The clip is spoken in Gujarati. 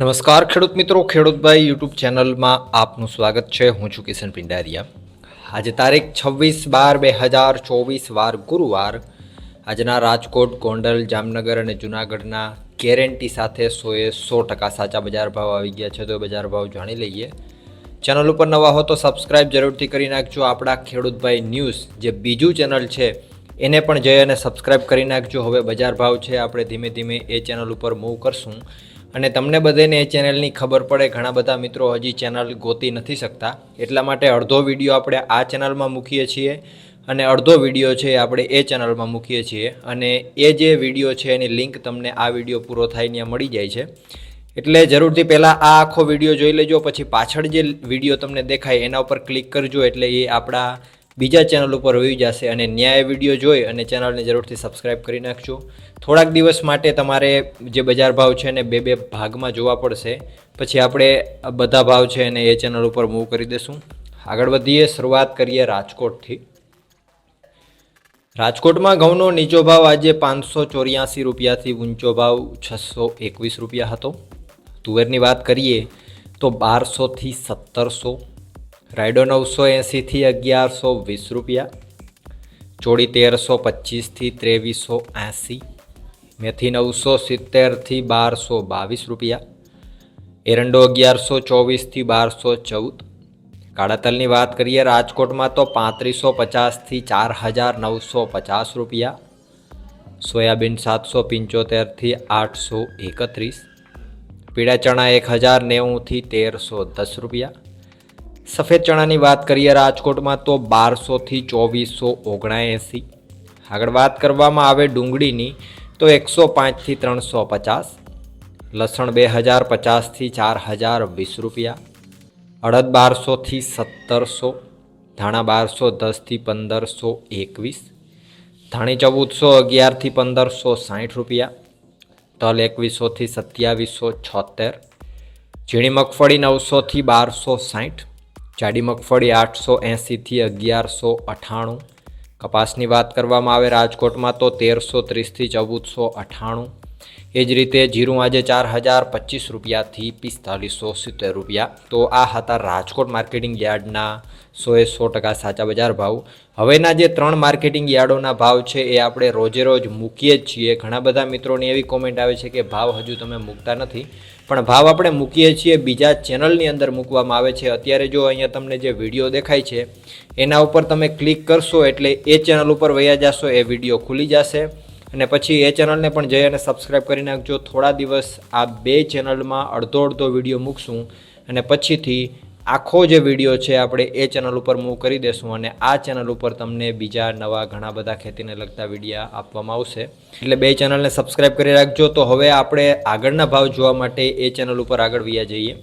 નમસ્કાર, ખેડૂત મિત્રો. ખેડૂતભાઈ યુટ્યુબ ચેનલમાં આપનું સ્વાગત છે. હું છું કિશન પિંડારિયા. આજે તારીખ છવ્વીસ બાર બે હજાર ચોવીસ, વાર ગુરુવાર. આજના રાજકોટ, ગોંડલ, જામનગર અને જુનાગઢના ગેરંટી સાથે સોએ સો ટકા સાચા બજાર ભાવ આવી ગયા છે. તો એ બજાર ભાવ જાણી લઈએ. ચેનલ ઉપર નવા હો તો સબસ્ક્રાઇબ જરૂરથી કરી નાખજો. આપણા ખેડૂતભાઈ ન્યૂઝ, જે બીજું ચેનલ છે, એને પણ જઈ અને સબસ્ક્રાઇબ કરી નાખજો. હવે બજાર ભાવ છે. આપણે ધીમે ધીમે એ ચેનલ ઉપર મૂવ કરશું. અને તમને બધાને એ ચેનલની ખબર પડે, ઘણા બધા મિત્રો હજી ચેનલ ગોતી નથી શકતા. એટલા માટે અડધો વીડિયો આપણે આ ચેનલમાં મૂકીએ છીએ અને અડધો વીડિયો છે આપણે એ ચેનલમાં મૂકીએ છીએ. અને એ જે વીડિયો છે એની લિંક તમને આ વીડિયો પૂરો થાય ત્યાં મળી જાય છે. એટલે જરૂરથી પહેલાં આ આખો વીડિયો જોઈ લેજો, પછી પાછળ જે વીડિયો તમને દેખાય એના ઉપર ક્લિક કરજો, એટલે એ આપણા બીજા ચેનલ ઉપર વહી જશે અને ન્યાય વીડિયો જોઈ અને ચેનલને જરૂરથી સબસ્ક્રાઇબ કરી નાખજો. થોડાક દિવસ માટે તમારે જે બજાર ભાવ છે એને બે બે ભાગમાં જોવા પડશે. પછી આપણે બધા ભાવ છે એને એ ચેનલ ઉપર મૂવ કરી દેશું. આગળ વધીએ, શરૂઆત કરીએ રાજકોટથી. રાજકોટમાં ઘઉંનો નીચો ભાવ આજે પાંચસો ચોર્યાસી રૂપિયાથી ઊંચો ભાવ છસો એકવીસ રૂપિયા હતો. તુવેરની વાત કરીએ તો બારસોથી સત્તરસો રાયડો નવસો એંસીથી અગિયારસો વીસ રૂપિયા. ચોડી તેરસો પચીસથી ત્રેવીસો એંસી મેથી નવસો સિત્તેરથી બારસો બાવીસ રૂપિયા. એરંડો અગિયારસો ચોવીસથી બારસો ચૌદ. કાળા તલની વાત કરીએ, રાજકોટમાં તો પાંત્રીસો પચાસથી ચાર હજાર નવસો પચાસ રૂપિયા. સોયાબીન સાતસો પંચોતેરથી આઠસો એકત્રીસ. પીળા ચણા એક હજાર નેવુંથી તેરસો દસ રૂપિયા. સફેદ ચણાની વાત કરીએ રાજકોટમાં તો બારસોથી ચોવીસો ઓગણએંસી. આગળ વાત કરવામાં આવે ડુંગળીની, તો એકસો પાંચથી ત્રણસો પચાસ. લસણ બે હજાર પચાસથી ચાર હજાર વીસ રૂપિયા. અડદ બારસોથી સત્તરસો. ધાણા બારસો દસથી પંદરસો એકવીસ. ધાણી ચૌદસો અગિયારથી પંદરસો સાઠ રૂપિયા. તલ એકવીસોથી સત્યાવીસો છોતેર. ઝીણી મગફળી નવસોથી બારસો સાઠ. જાડી મગફળી આઠસો એંસીથી અગિયારસો અઠ્ઠાણું કપાસની વાત કરવામાં આવે રાજકોટમાં તો તેરસો ત્રીસથી ચૌદસો અઠ્ઠાણું એ જ રીતે જીરું આજે ચાર હજાર પચીસ રૂપિયાથી પિસ્તાલીસો સિત્તેર રૂપિયા. તો આ હતા રાજકોટ માર્કેટિંગ યાર્ડના સોએ સો ટકા સાચા બજાર ભાવ. હવેના જે ત્રણ માર્કેટિંગ યાર્ડોના ભાવ છે એ આપણે રોજે રોજ મૂકીએ જ છીએ. ઘણા બધા મિત્રોની એવી કોમેન્ટ આવે છે કે ભાવ હજુ તમે મૂકતા નથી. પણ ભાવ આપણે મૂકીએ છીએ બીજા ચેનલની અંદર મૂકવામાં આવે છે. અત્યારે જો અહીંયા તમને જે વીડિયો દેખાય છે, એના ઉપર તમે ક્લિક કરશો એટલે એ ચેનલ ઉપર વયા જશો, એ વીડિયો ખુલી જશે. અને પછી એ ચેનલને પણ જઈ અને સબસ્ક્રાઈબ કરી નાખજો. થોડા દિવસ આ બે ચેનલમાં અડધો અડધો વીડિયો મૂકશું અને પછીથી આખો જે વીડિયો છે આપણે એ ચેનલ ઉપર મૂવ કરી દેશું અને આ ચેનલ ઉપર તમને બીજા નવા ઘણા બધા ખેતીને લગતા વિડીયા આપવામાં આવશે. એટલે બે ચેનલને સબસ્ક્રાઈબ કરી રાખજો. તો હવે આપણે આગળના ભાવ જોવા માટે એ ચેનલ ઉપર આગળ વ્યા જઈએ.